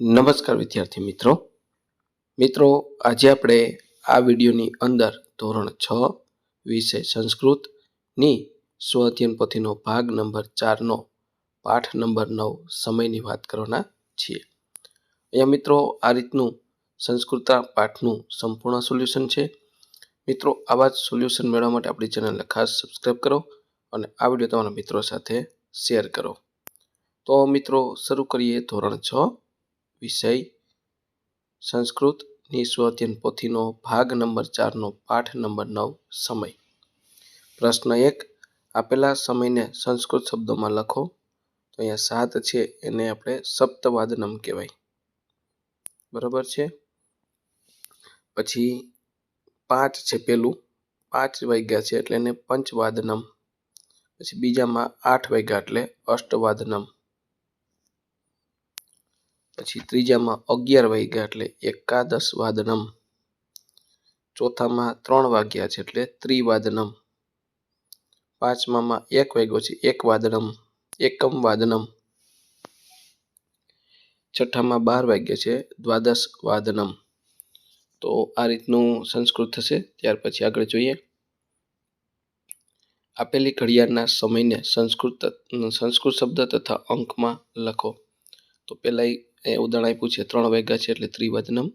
નમસ્કાર વિદ્યાર્થી મિત્રો. મિત્રો, આજે આપણે આ વિડીયોની અંદર ધોરણ છ, વિષય સંસ્કૃતની સ્વ અધ્યયન પોથીનો ભાગ નંબર ચારનો પાઠ નંબર નવ સમયની વાત કરવાના છીએ. અહીંયા મિત્રો, આ રીતનું સંસ્કૃત પાઠનું સંપૂર્ણ સોલ્યુશન છે. મિત્રો, આવા જ સોલ્યુશન મેળવવા માટે આપણી ચેનલને ખાસ સબસ્ક્રાઈબ કરો અને આ વીડિયો તમારા મિત્રો સાથે શેર કરો. તો મિત્રો, શરૂ કરીએ ધોરણ છ વિષય સંસ્કૃતની સ્વ પોથીનો ભાગ નંબર ચારનો પાઠ નંબર નવ, સમય. પ્રશ્ન એક, આપેલા સમયને સંસ્કૃત શબ્દોમાં લખો. તો અહીંયા સાત છે, એને આપણે સપ્તવાદનમ કહેવાય. બરાબર છે? પછી પાંચ છે પેલું. પાંચ વાગ્યા છે એટલે એને પંચવાદનમ. પછી બીજામાં આઠ વાગ્યા એટલે અષ્ટવાદનમ. પછી ત્રીજામાં અગિયાર વાગ્યા એટલે એકાદશ વાદનમ. ચોથામાં ત્રણ વાગ્યા છે એટલે ત્રિવાદનમ. પાંચમામાં એક વાગ્યો છે એક વાદનમ, એકમ વાદનમ. છઠ્ઠામાં બાર વાગ્યા છે દ્વાદશ વાદનમ. તો આ રીતનું સંસ્કૃત થશે. ત્યાર પછી આગળ જોઈએ. આપેલી ઘડિયાળના સમયને સંસ્કૃત સંસ્કૃત શબ્દ તથા અંકમાં લખો. તો પહેલાં એ ઉદાહરણ આપ્યું છે, ત્રણ વાગ્યા છે એટલે ત્રિવાદનમ.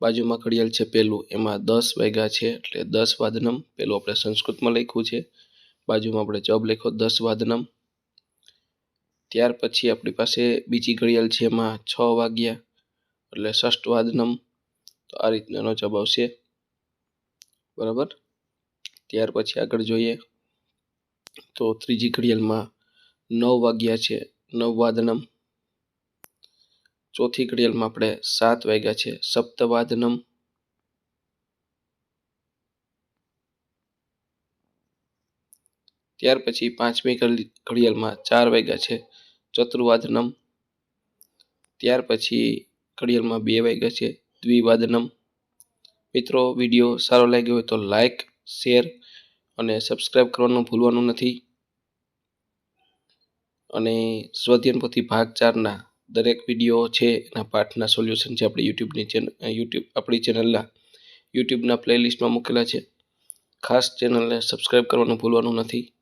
બાજુમાં ઘડિયાળ છે પહેલું, એમાં દસ વાગ્યા છે એટલે દસ વાદનમ. પેલું આપણે સંસ્કૃતમાં લખ્યું છે. બાજુમાં આપણે જબ લખ્યો, દસ વાદનમ. ત્યાર પછી આપણી પાસે બીજી ઘડિયાળ છે, એમાં છ વાગ્યા એટલે ષષ્ઠ વાદનમ. તો આ રીતનો જવાબ આવશે. બરાબર? ત્યાર પછી આગળ જોઈએ. તો ત્રીજી ઘડિયાળમાં નવ વાગ્યા છે, નવ વાદનમ. ચોથી ઘડિયાળમાં આપણે સાત વાગ્યા છે. સપ્તવાદનમ. ત્યાર પછી પાંચમી ઘડિયાળમાં ચાર વાગ્યા છે. ચતુર્વાદનમ. ત્યાર પછી ઘડિયાળમાં બે વાગ્યા છે. દ્વિવાદનમ. મિત્રો, વીડિયો સારો લાગ્યો હોય તો લાઇક શેર અને સબસ્ક્રાઈબ કરવાનું ભૂલવાનું નથી. અને સ્વધ્યનપોથી ભાગ ચારના દરેક વીડિયો છે, એના પાઠના સોલ્યુશન છે આપણી યુટ્યુબની ચેનલ યુટ્યુબ આપણી ચેનલના યુટ્યુબના પ્લેલિસ્ટમાં મૂકેલા છે. ખાસ ચેનલને સબસ્ક્રાઈબ કરવાનું ભૂલવાનું નથી.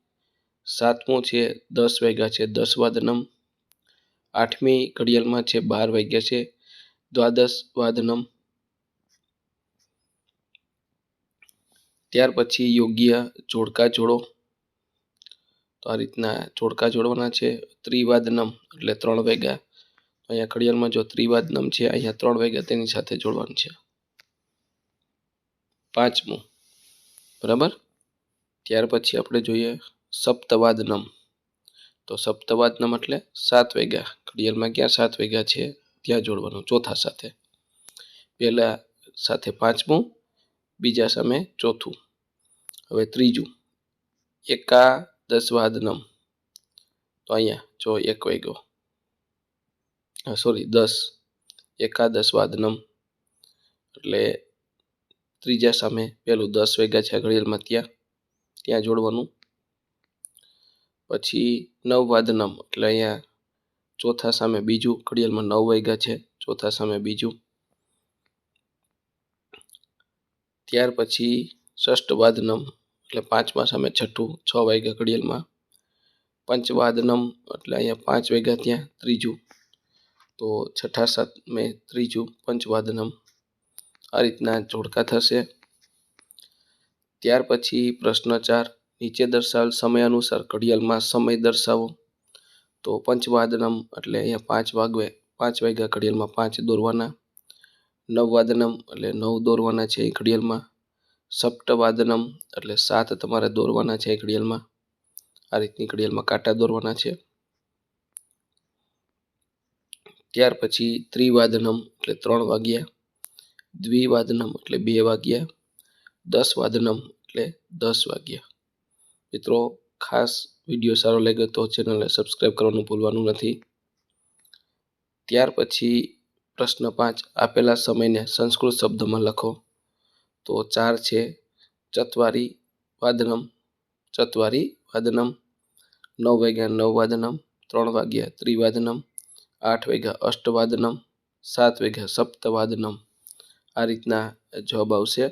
સાતમું છે, દસ વાગ્યા છે, દસ વાદનમ. આઠમી ઘડિયાળમાં છે, બાર વાગ્યા છે, દ્વાદશ વાદનમ. ત્યાર પછી યોગ્ય જોડકા જોડો. તો આ રીતના જોડકા જોડવાના છે, ત્રિવાદનમ, એટલે ત્રણ વાગ્યા. અહીંયા ઘડિયાળમાં જો ત્રિવાદનમ છે, અહીંયા ત્રણ વાગ્યા તેની સાથે જોડવાનું છે. પાંચમું. બરાબર? ત્યાર પછી આપણે જોઈએ સપ્તવાદનમ. તો સપ્તવાદનમ એટલે સાત વાગ્યા. ઘડિયાળમાં ક્યાં સાત વાગ્યા છે? ત્યાં જોડવાનું, ચોથા સાથે. પહેલા સાથે પાંચમું, બીજા સામે ચોથું. હવે ત્રીજું. એકાદશવાદનમ. તો અહીંયા જો એક વાગ્યો. સોરી દસ. એકાદશ વાદનમ. એટલે ત્રીજા સામે પેલું દસ વાગ્યા છે ઘડિયાળમાં ત્યાં. ત્યાં જોડવાનું. પછી નવ વાદનમ, એટલે અહીંયા ચોથા સામે બીજું, ઘડિયાળમાં નવ વાગ્યા છે, ચોથા સામે બીજું. ત્યાર પછી ષષ્ઠ વાદનમ, એટલે પાંચમા સામે છઠ્ઠું, છ વાગ્યા ઘડિયાળમાં. પંચવાદનમ, એટલે અહીંયા પાંચ વાગ્યા ત્યાં, ત્રીજું. તો છઠ્ઠા સાતમે ત્રીજું પંચવાદનમ આ રીતના જોડકા થશે. ત્યાર પછી પ્રશ્ન ચાર, નીચે દર્શાવેલ સમય અનુસાર ઘડિયાળમાં સમય દર્શાવો. તો પંચવાદનમ એટલે અહીંયા પાંચ વાગવે, પાંચ વાગ્યા ઘડિયાળમાં પાંચ દોરવાના. નવવાદનમ એટલે નવ દોરવાના છે એ ઘડિયાળમાં. સપ્તવાદનમ એટલે સાત તમારે દોરવાના છે એ ઘડિયાળમાં. આ રીતની ઘડિયાળમાં કાંટા દોરવાના છે. ત્યાર પછી ત્રિવાદનમ એટલે ત્રણ વાગ્યા, દ્વિવાદનમ એટલે બે વાગ્યા દસ વાદનમ એટલે દસ વાગ્યા. મિત્રો, ખાસ વીડિયો સારો લાગ્યો તો ચેનલને સબસ્ક્રાઈબ કરવાનું ભૂલવાનું નથી. ત્યાર પછી પ્રશ્ન પાંચ, આપેલા સમયને સંસ્કૃત શબ્દમાં લખો. તો ચાર છે, ચત્વારી વાદનમ ચત્વારી વાદનમ, નવ વાગ્યા નવ વાદનમ, ત્રણ વાગ્યા ત્રિવાદનમ આઠ વાગ્યા અષ્ટવાદનમ સાત વાગ્યા સપ્તવાદનમ આ રીતના જવાબ આવશે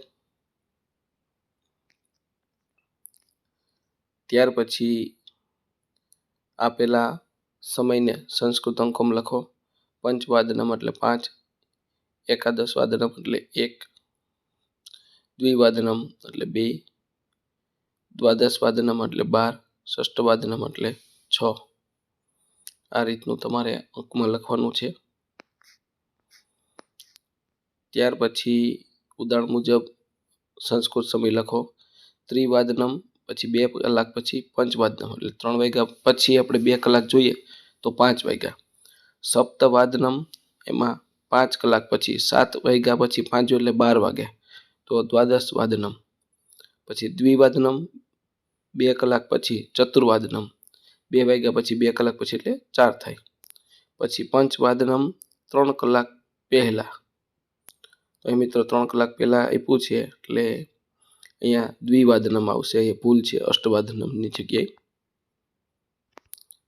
ત્યાર પછી આપેલા સમયને સંસ્કૃત અંકોમાં લખો પંચવાદનમ એટલે પાંચ એકાદશ વાદનમ એટલે એક દ્વિવાદનમ એટલે બે દ્વાદશ વાદનમ એટલે બાર ષષ્ઠ વાદનમ એટલે છ આ રીતનું તમારે અંકમાં લખવાનું છે. ત્યાર પછી ઉદાહરણ મુજબ સંસ્કૃત સમય લખો. ત્રિવાદનમ, પછી બે કલાક, પછી પંચવાદનમ, એટલે ત્રણ વાગ્યા પછી આપણે બે કલાક જોઈએ તો પાંચ વાગ્યા. સપ્તવાદનમ, એમાં પાંચ કલાક પછી સાત વાગ્યા પછી પાંચ એટલે બાર વાગ્યા. તો દ્વાદશ વાદનમ પછી દ્વિવાદનમ, બે કલાક પછી ચતુર્વાદનમ બે વાગ્યા પછી, બે કલાક પછી એટલે ચાર થાય. પછી પંચવાદનમ ત્રણ કલાક પહેલાં. તો એ મિત્રો ત્રણ કલાક પહેલાં આપ્યું છે એટલે અહીંયા દ્વિવાદનમ આવશે. અહીંયા ભૂલ છે, અષ્ટવાદનમની જગ્યાએ.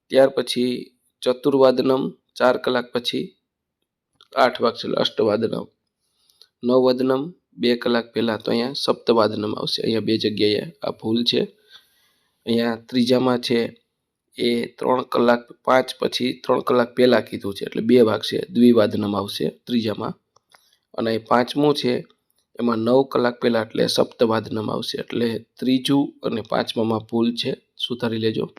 ત્યાર પછી ચતુર્વાદનમ, ચાર કલાક પછી આઠ વાગશે એટલે અષ્ટવાદનમ. નવવાદનમ, બે કલાક પહેલાં તો અહીંયા સપ્તવાદનમ આવશે. અહીંયા બે જગ્યાએ આ ભૂલ છે. અહીંયા ત્રીજામાં છે એ ત્રણ કલાક પાંચ પછી ત્રણ કલાક પહેલાં કીધું છે. એટલે બે વાગશે દ્વિવાદનમ આવશે ત્રીજામાં. અને પાંચમું છે, એમાં નવ કલાક પહેલાં એટલે સપ્તવાદનમ આવશે. એટલે ત્રીજું અને પાંચમામાં ભૂલ છે. સુધારી લેજો.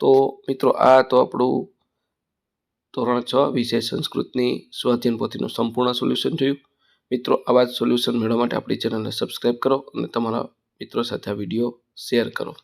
તો મિત્રો, આ તો આપણું ધોરણ છ, વિષય સંસ્કૃતની સ્વાધ્યાયન પોથીનું સંપૂર્ણ સોલ્યુશન જોયું. મિત્રો, આવા જ સોલ્યુશન મેળવવા માટે આપણી ચેનલને સબસ્ક્રાઈબ કરો અને તમારા મિત્રો સાથે આ વીડિયો શેર કરો.